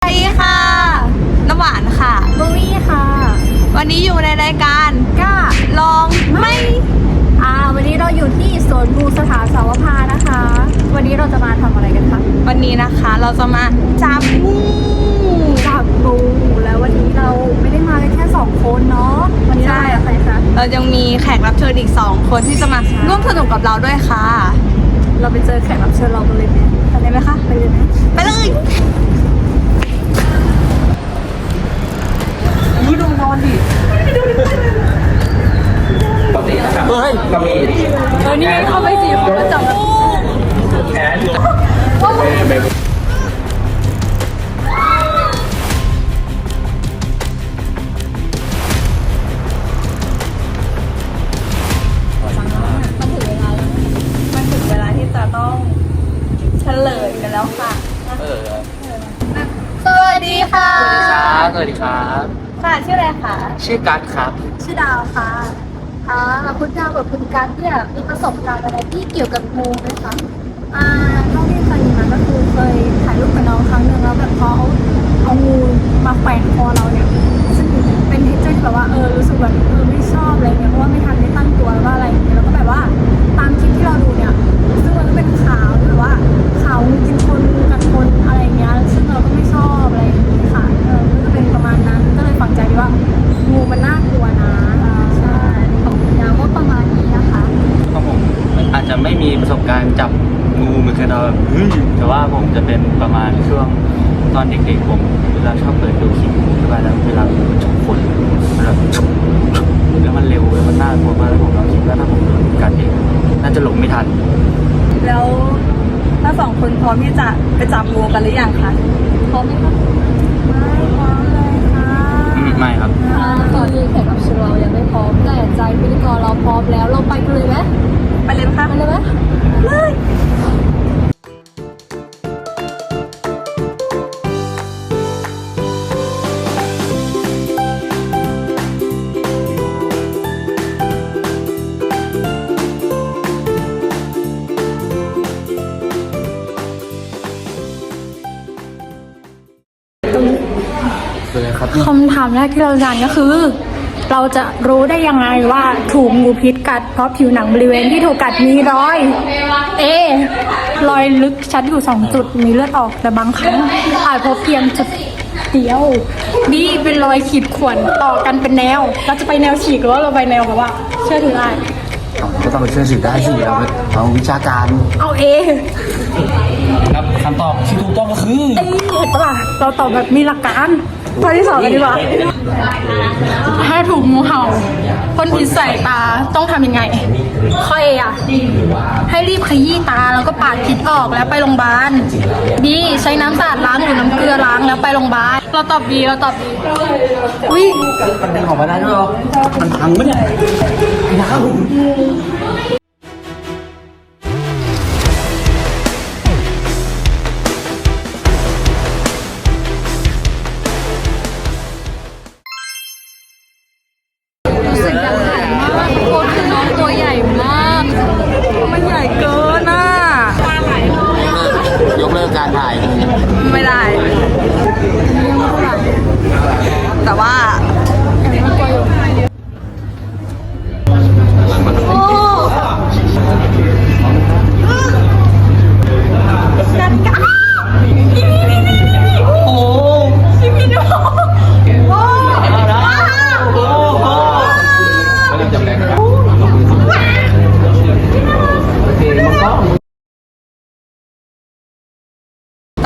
สวัสดีค่ะ น้ำหวานค่ะบุวี่ค่ะ วันนี้อยู่ในรายการก้า ลองไม่อ่า วันนี้เราอยู่ที่สวนงูสถานสาวพานะคะ วันนี้เราจะมาทำอะไรกันคะวันนี้นะคะเราจะมาจับงูจับงูแล้ววันนี้เราไม่ได้มากันแค่สองคนเนาะวันนี้เรามากับใครคะเรายังมีแขกรับเชิญอีก2คนที่จะมาร่วมสนุกกับเราด้วยค่ะเราไปเจอแขกรับเชิญเรากันเลยไหมไปเลยไหมคะไปเลยไหมไปเลย เฮ้ยก็มีเออนี่ไงเข้าไปสิเขาก็จับแบบแขนมันถึงเวลาที่จะต้องเฉลยกันแล้วค่ะ เออสวัสดีค่ะครับสวัสดีครับ ค่ะ ชื่ออะไรคะ ชื่อกัสครับ ชื่อดาวค่ะ อ่าคุณดาวกับคุณการเนี่ยมีประสบการณ์อะไรที่เกี่ยวกับงูไหมคะอ่าเท่าที่เคยมาก็คือเคยถ่ายรูปกับน้องครั้งหนึ่งแล้วแบบเขาเอางูมาแขวนคอเราเนี่ยซึ่งเป็นเทคเจอร์ที่แบบว่าเออรู้สึกแบบเออไม่ชอบอะไรเงี้ยเพราะว่าไม่ทันได้ตั้งตัวว่าอะไรอย่างเงี้ยแล้วก็แบบว่าตามคลิปที่เราดูเนี่ยซึ่งมันก็เป็นข่าวที่แบบว่าข่าวงูกินคนงูกัดคนอะไรเงี้ยซึ่งเราก็ไม่ชอบ ตอนเด็กๆผมเวลาชอบเปิดดูคลิปงูใช่ไหมแล้วเวลามันฉกคนมันแบบฉุกฉุกแล้วมันเร็วแล้วมันน่ากลัวมากแล้วผมเราคิดว่าถ้าผมโดนกัดเองน่าจะหลงไม่ทัน แล้วถ้าสองคนพร้อมที่จะไปจับงูกันหรือยังคะพร้อมไหมคะไม่พร้อมเลยค่ะอืมไม่ครับตอนนี้แขกรับเชิญเรายังไม่พร้อมแต่ใจพิธีกรเราพร้อมแล้วเราไปกันเลยไหมไปเลยไหมคะไปเลยไหมเลยำถามแรกที่เราจะถามก็คือ เราจะรู้ได้ยังไงว่าถูกงูพิษกัด เพราะผิวหนังบริเวณที่ถูกกัดมีรอยเอรอยลึกชัดอยู่สองจุดมีเลือดออกแต่บางครั้งอาจพบเพียงจุดเดียว B เป็นรอยขีดข่วนต่อกันเป็นแนว เราจะไปแนวฉีกหรือว่าเราไปแนวแบบว่า เชื่อถือได้ก็ต้องไปเชื่อถือได้สิเราเราวิชาการ เอา A ครับคำตอบที่ถูกต้องก็คือเอ้ยเห็นปะล่ะเราตอบแบบมีหลักการ ข้อที่สองกันดีกว่าถ้าถูกงูเห่าพ่นพิษใส่ตาต้องทำยังไง ข้อเออะให้รีบขยี้ตาแล้วก็ปาดพิษออกแล้วไปโรงพยาบาลดีใช้น้ำสะอาดล้างหรือน้ำเกลือล้างแล้วไปโรงพยาบาลเราตอบดีเราตอบดีอุ้ยมันเป็นของมาได้ด้วยเหรอมันพังมั้ยเนี่ยน้า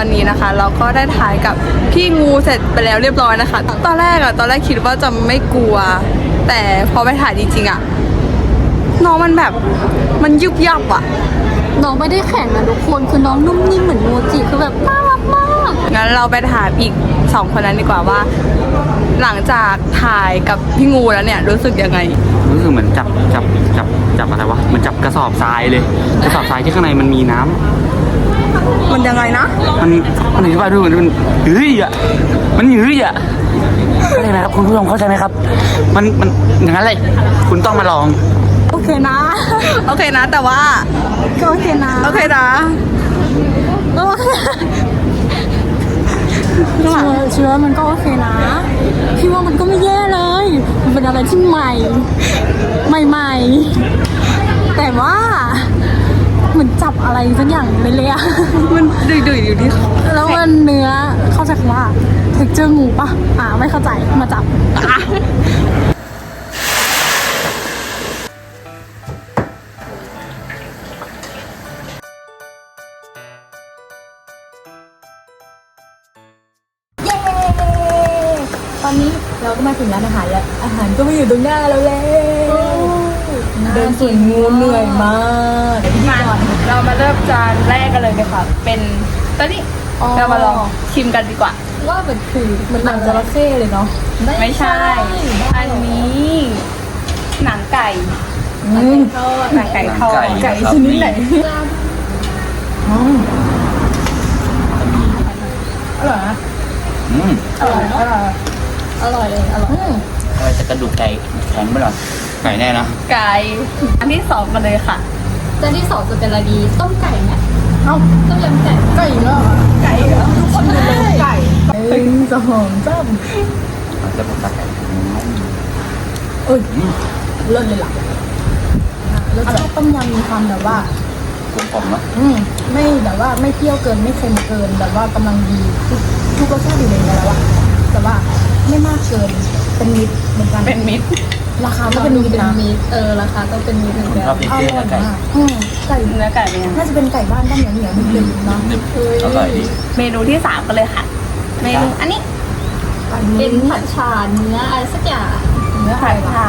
อนนี้นะคะ เราก็ได้ถ่ายกับพี่งูเสร็จไปแล้วเรียบร้อยนะคะ ตอนแรกอะตอนแรกคิดว่าจะไม่กลัว แต่พอไปถ่ายจริงๆอะน้องมันแบบมันยุบยับอะน้องไม่ได้แข็งนะทุกคนคือน้องนุ่มนิ่มเหมือนโมจิคือแบบน่ารักมากงั้นเราไปถามอีกสองคนนั้นดีกว่าว่า หลังจากถ่ายกับพี่งูแล้วเนี่ยรู้สึกยังไง รู้สึกเหมือนจับจับจับอะไรวะมันจับกระสอบทรายเลย กระสอบทรายที่ข้างในมันมีน้ำ มันยังไงนะ มันมันอธิบายด้วยมันมันเฮ้ยอะมันเฮ้ยอะเข้าใจไหมครับคุณผู้ชมเข้าใจไหมครับ มันมันอย่างนั้นเลยคุณต้องมาลอง โอเคนะ โอเคนะแต่ว่า ก็โอเคนะโอเคนะเชื้อเชื้อมันก็โอเคนะ พี่ว่ามันก็ไม่แย่เลย มันเป็นอะไรที่ใหม่ ใหม่ ๆ แต่ว่า เหมือนจับอะไรสักอย่างเลยๆอะมันดุยดุยๆอยู่ที่แล้วมันเนื้อเข้าใจคำว่าเท็กเจอร์งูปะอ่าไม่เข้าใจมาจับเย้ตอนนี้เราก็มาถึงร้านอาหารแล้ว อาหารก็มาอยู่ตรงหน้าเราแล้วเดินสวนงูเหนื่อยมากมา เรามาเริ่มจานแรกกันเลยไหมคะเป็นตัวนี้อ๋อ เรามาลองชิมกันดีกว่า ว่ามันคือมันหนังจระเข้เลยเนาะไม่ใช่ อันนี้หนังไก่อืมหนังไก่ทอดหนังไก่ ไก่ชนิดไหนอืมอร่อยนะอืมอร่อยอร่อยอร่อยเลยอร่อยอืมอะไรจะกระดูกไก่แข็งไปหรอไก่แน่นะไก่อันที่สองกันเลยค่ะ จานที่สองจะเป็นอะไรดีต้มไก่ไหมเอ้าต้มยำไก่ไก่เหรอไก่เหรอทุกคนดูเลยไก่หนึ่งสองสามเราจะบอกไก่เอ้ยเลิศเลยล่ะรสชาติต้มยำมีความแบบว่ากลมกล่อมเนาะอืมไม่แบบว่าไม่เปรี้ยวเกินไม่เค็มเกินแบบว่ากำลังดีทุกทุกรสชาติอยู่ในนี้แล้วอะแต่ว่าไม่มากเกินเป็นมิตรเหมือนกันเป็นมิตร ราคาก็เป็นมิตรนะเออราคาก็เป็นมิตรเหมือนผมกันชอบเล็กๆนะไก่มากอืมไก่เนื้อไก่เป็นยังไงน่าจะเป็นไก่บ้านบ้านเหนียวเหนียวๆนึบๆเนาะนึบอร่อยดีเมนูที่สามกันเลยค่ะ เมนูอันนี้เป็นผัดฉ่าเนื้ออะไรสักอย่างเนื้อผัดผ่า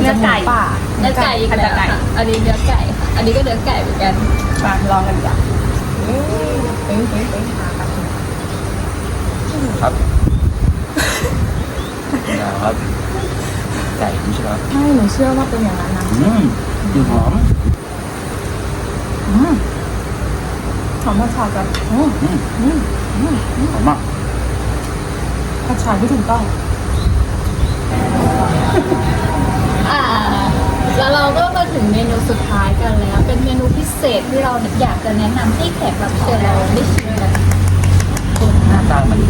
เนื้อไก่ป่าเนื้อไก่อีกแล้วค่ะอันนี้เนื้อไก่ค่ะอันนี้ก็เนื้อไก่เหมือนกันมาลองกันดีกว่าเฮ้ยเฮ้ยเฮ้ยหากันครับครับ ไก่ไม่ใช่เหรอไม่หนูเชื่อว่าเป็นอย่างนั้นนะอืมกลิ่นหอมอืมหอมผัดฉ่ากันอืมอืมอืมอืมอืมหอมมากผัดฉ่าที่ถูกต้องอ่าแล้วเราก็มาถึงเมนูสุดท้ายกันแล้ว เป็นเมนูพิเศษที่เราอยากจะแนะนำให้แขกรับเชิญเราได้ชิมกันหน้าตามัน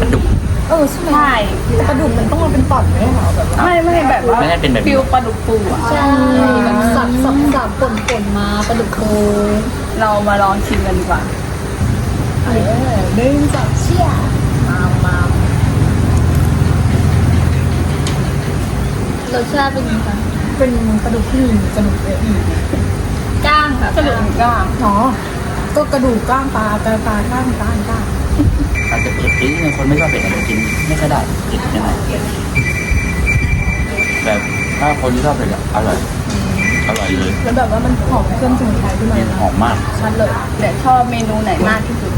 กระดูก เออใช่ไหมใช่แต่กระดูกมันต้องมาเป็นตอนไหมเหรอแบบว่าไม่ไม่แบบว่าไม่ได้เป็นแบบนี้ ฟิวปลาดุกฟูอะ ใช่แบบสับสับสับป่นป่นมาปลาดุกโคเรามาลองชิมกันดีกว่า เออหนึ่งสองเชี่ยมามารสชาติเป็นยังไงคะเป็นกระดูกที่มีกระดูกเยอะอีกก้างค่ะกระดูกหมูก้าง อ๋อก็กระดูกก้างปลากระปลาก้างก้างก้าง อาจจะเผ็ดนิดนึงคนไม่ชอบเผ็ดอาจจะกินไม่ค่อยได้เผ็ดยังไงแบบถ้าคนที่ชอบเผ็ดอะอร่อยอร่อยเลยแล้วแบบว่ามันหอมเครื่องสมุนไพรขึ้นมาเนี่ยนะหอมมากชัดเลยเดี๋ยวชอบเมนูไหนมากที่สุด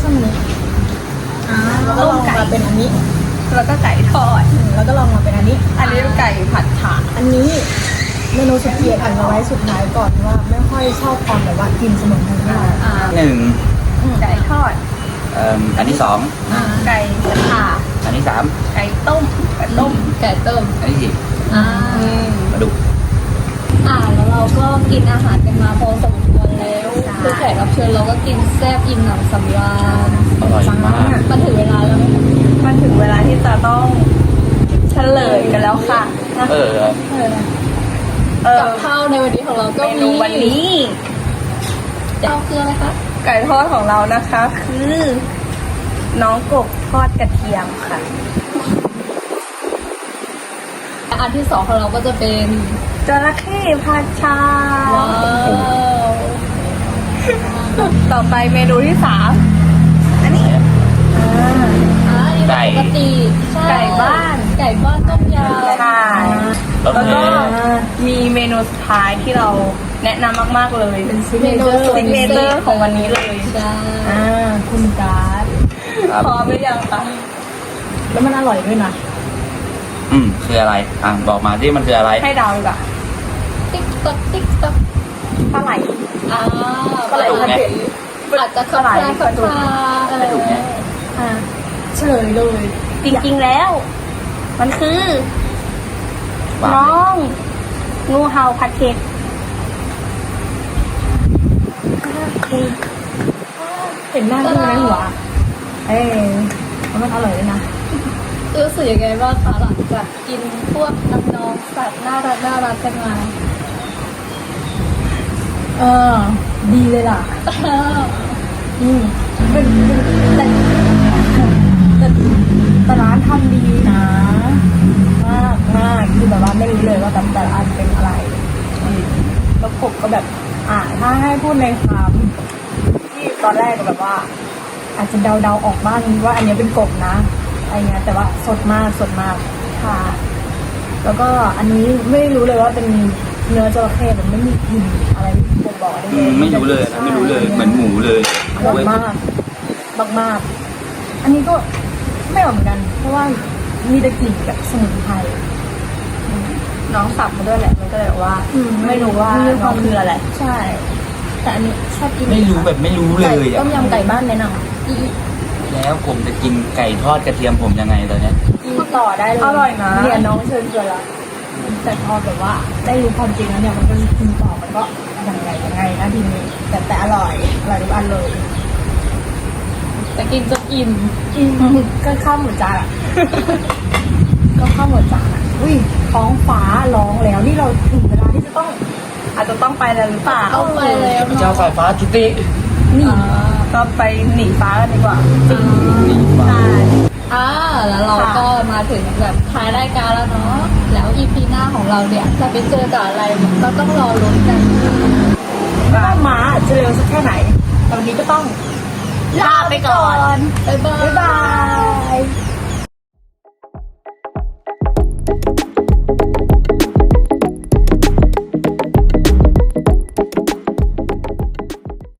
ช่วงนี้อ่าแล้วก็ลองมาเป็นอันนี้ แล้วก็ไก่ทอดอืมแล้วก็ลองมาเป็นอันนี้ อันนี้ไก่ผัดฉ่าอันนี้เมนูสุดเกลียดอันเอาไว้สุดท้ายก่อนว่าไม่ค่อยชอบความแบบว่ากินสมุนไพรเท่าไหร่อ่าหนึ่งไก่ทอด เอ่ออันที่สองไก่ผัดฉ่าอันที่สามไก่ต้มไก่ต้มไก่ต้มอันที่สี่อ่าอืมปลาดุกอ่าแล้วเราก็กินอาหารกันมาพอสมควรแล้วคือแขกรับเชิญเราก็กินแซ่บอิ่มหนำสำราญอร่อยมาก มันถึงเวลาแล้วไหมคะมันถึงเวลาที่จะต้องเฉลยกันแล้วค่ะนะเออ เออเออกับข้าวในวันนี้ของเราก็เมมีนูวันนี้ ข้าวคืออะไรคะ ไก่ทอดของเรานะคะ คือ น้องกบทอดกระเทียมค่ะ อันที่สองของเราก็จะเป็นจระเข้ผัดชาว้าวต่อไปเมนูที่สามอันนี้อ่านี่ไก่ ปกติใช่ไก่บ้าน ไก่บ้านต้มยำใช่แล้วแล้วก็ก็มีเมนูสุดท้ายที่เรา แนะนำมาก ๆ เลย เป็นซิกเมนูซิกเนเจอร์ของวันนี้เลยใช่อ่าคุณการ์ดครับพร้อมหรือยังคะแล้วมันอร่อยด้วยนะอืมคืออะไร อะบอกมาที่มันคืออะไรให้เดาดีกว่าติ๊กต๊อกติ๊กต๊อกปลาไหล อ่าปลาไหลพันเด็ดอาจจะคลาคลาคลาคลาเอออะเฉลยเลย จริง ๆ แล้ว มันคือวางน้อง งูเห่าผัดเผ็ด เห็นหน้าดูในหัว เอ้ยมันอร่อยเลยนะ รู้สึกยังไงบ้างคะหลังจากกินพวกน้องๆสัตว์น่ารักน่ารักกันมา เออ ดีเลยล่ะ อืมเป็นเป็นแต่แต่แต่ร้านทำดีนะ มากมากคือแบบว่าไม่รู้เลยว่าแต่แต่ละอันเป็นอะไรอืมแล้วกบก็แบบ อ่าถ้าให้พูดในความที่ตอนแรกก็แบบว่า อาจจะเดาๆออกบ้างว่าอันเนี้ยเป็นกบนะอะไรเงี้ยแต่ว่าสดมากสดมากค่ะ แล้วก็อันนี้ไม่รู้เลยว่าเป็นเนื้อจระเข้แบบไม่มีกลิ่นอะไรที่บ่งบอกได้อืเลมยไม่รู้เลยนะไม่รู้เลยเหมือนหมูเลยอร่อยมากมากมากๆอันนี้ก็ไม่ออกเหมือนกัน เพราะว่ามีแต่กลิ่นแบบสมุนไพรอืม น้องสับมาด้วยแหละมันก็เลยบอกว่าไม่รู้ว่าน้องคืออะไร ใช่ แต่อันนี้ชอบกินไม่รู้แบบไม่รู้เลยไก่อะต้มยำไก่บ้านแนะนแล้วผมจะกินไก่ทอดกระเทียมผมยังไงตอนเนี้ยำกินต่อได้เลยอร่อยนะเนี่ยน้องเชิญชวนละแต่พอแบบว่าได้รู้ความจริงแล้วเนี่ยมันก็กินต่อมันก็ยังไงยังไงนะทีนี้แต่แต่อร่อยอร่อยทุกอันเลยแต่กินจนอิ่มอืมก็ข้าวหมูจานอะ ก็ข้าวหมูจานอะอุ้ยท้องฟ้าร้องแล้วนี่เราถึงเวลาที่จะต้อง อาจจะต้องไปแล้วหรือเปล่าเอาไปแล้วเจ้าเนาะสายฟ้าจุติหนีก็ไปหนีฟ้ากันดีกว่านี่ฟ้าใช่อ่าแล้วเราก็มาถึงแบบท้ายรายการแล้วเนาะแล้วอีพีหน้าของเราเนี่ยจะไปเจอกับอะไรก็ต้องรอลุ้นกันว่าม้าจะเร็วสักแค่ไหนตอนนี้ก็ต้องลาไปก่อน บ๊ายบายบ๊ายบาย